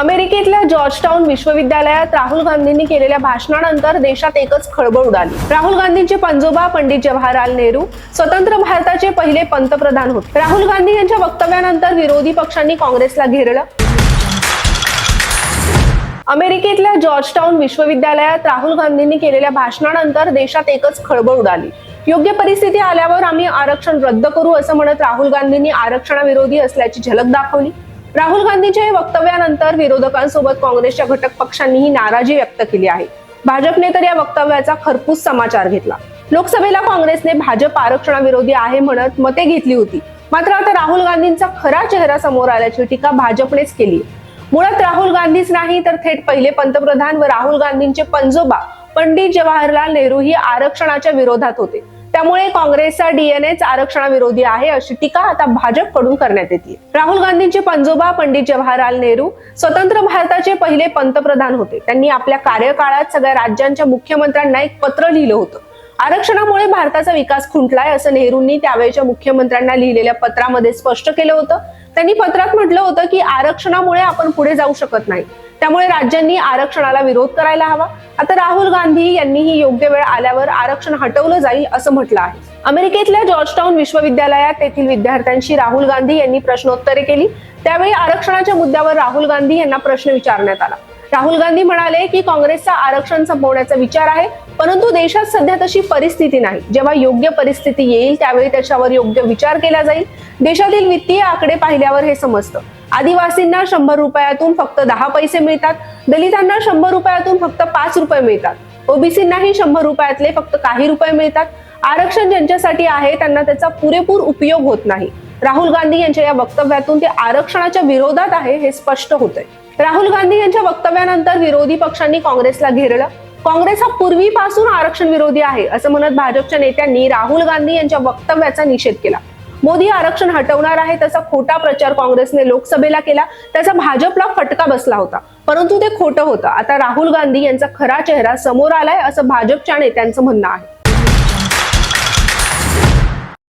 अमेरिकेतल्या जॉर्जटाऊन विश्वविद्यालयात राहुल गांधींनी केलेल्या भाषणानंतर देशात एकच खळबळ उडाली. राहुल गांधींचे पंजोबा पंडित जवाहरलाल नेहरू स्वतंत्र भारताचे पहिले पंतप्रधान होते. राहुल गांधी यांच्या वक्तव्यानंतर विरोधी पक्षांनी काँग्रेसला घेरलं. अमेरिकेतल्या जॉर्जटाऊन विश्वविद्यालयात राहुल गांधींनी केलेल्या भाषणानंतर देशात एकच खळबळ उडाली. योग्य परिस्थिती आल्यावर आम्ही आरक्षण रद्द करू असं म्हणत राहुल गांधींनी आरक्षणाविरोधी असल्याची झलक दाखवली. राहुल गांधींच्या या वक्तव्यानंतर विरोधकांसोबत काँग्रेसच्या घटक पक्षांनीही नाराजी व्यक्त केली आहे. भाजपने तर या वक्तव्याचा खरपूस समाचार घेतला. लोकसभेला काँग्रेसने भाजप आरक्षणाविरोधी आहे म्हणत मते घेतली होती. मात्र आता राहुल गांधींचा खरा चेहरा समोर आल्याची टीका भाजपनेच केली. मुळात राहुल गांधीच नाही तर थेट पहिले पंतप्रधान व राहुल गांधींचे पंजोबा पंडित जवाहरलाल नेहरू ही आरक्षणाच्या विरोधात होते. त्यामुळे काँग्रेसचा डीएनएच आरक्षणाविरोधी आहे अशी टीका आता भाजपकडून करण्यात येते. राहुल गांधींचे पंजोबा पंडित जवाहरलाल नेहरू स्वतंत्र भारताचे पहिले पंतप्रधान होते. त्यांनी आपल्या कार्यकाळात सगळ्या राज्यांच्या मुख्यमंत्र्यांना एक पत्र लिहिलं होतं. आरक्षणामुळे भारताचा विकास खुंटलाय असं नेहरूंनी त्यावेळेच्या मुख्यमंत्र्यांना लिहिलेल्या पत्रामध्ये स्पष्ट केलं होतं. त्यांनी पत्रात म्हटलं होतं की आरक्षणामुळे आपण पुढे जाऊ शकत नाही. त्यामुळे राज्यांनी आरक्षणाला विरोध करायला हवा. आता राहुल गांधी यांनीही योग्य वेळ आल्यावर आरक्षण हटवलं जाईल असं म्हटलं आहे. अमेरिकेतल्या जॉर्जटाउन विश्वविद्यालयात तेथील विद्यार्थ्यांशी राहुल गांधी यांनी प्रश्नोत्तरे केली. त्यावेळी आरक्षणाच्या मुद्द्यावर राहुल गांधी यांना प्रश्न विचारण्यात आला. राहुल गांधी म्हणाले की काँग्रेसचा आरक्षण संपवण्याचा विचार आहे परंतु देशात सध्या तशी परिस्थिती नाही. जेव्हा योग्य परिस्थिती येईल त्यावेळी त्याच्यावर योग्य विचार केला जाईल. देशातील वित्तीय आकडे पाहिल्यावर हे समजतं. आदिवासींना शंभर रुपयातून फक्त दहा पैसे मिळतात. दलितांना शंभर रुपयातून फक्त पाच रुपये मिळतात. ओबीसींनाही शंभर रुपयातले फक्त काही रुपये मिळतात. आरक्षण ज्यांच्यासाठी आहे त्यांना त्याचा पुरेपूर उपयोग होत नाही. राहुल गांधी यांच्या या वक्तव्यातून ते आरक्षणाच्या विरोधात आहे हे स्पष्ट होतंय. राहुल गांधी यांच्या वक्तव्यानंतर विरोधी पक्षांनी काँग्रेसला घेरलं. काँग्रेस हा पूर्वीपासून आरक्षण विरोधी आहे असं म्हणत भाजपच्या नेत्यांनी राहुल गांधी यांच्या वक्तव्याचा निषेध केला. मोदी आरक्षण हटवणार आहे त्याचा खोटा प्रचार काँग्रेसने लोकसभेला केला त्याचा भाजपला फटका बसला होता. परंतु ते खोटं होतं. आता राहुल गांधी यांचा खरा चेहरा समोर आलाय असं भाजपच्या नेत्यांचं म्हणणं आहे.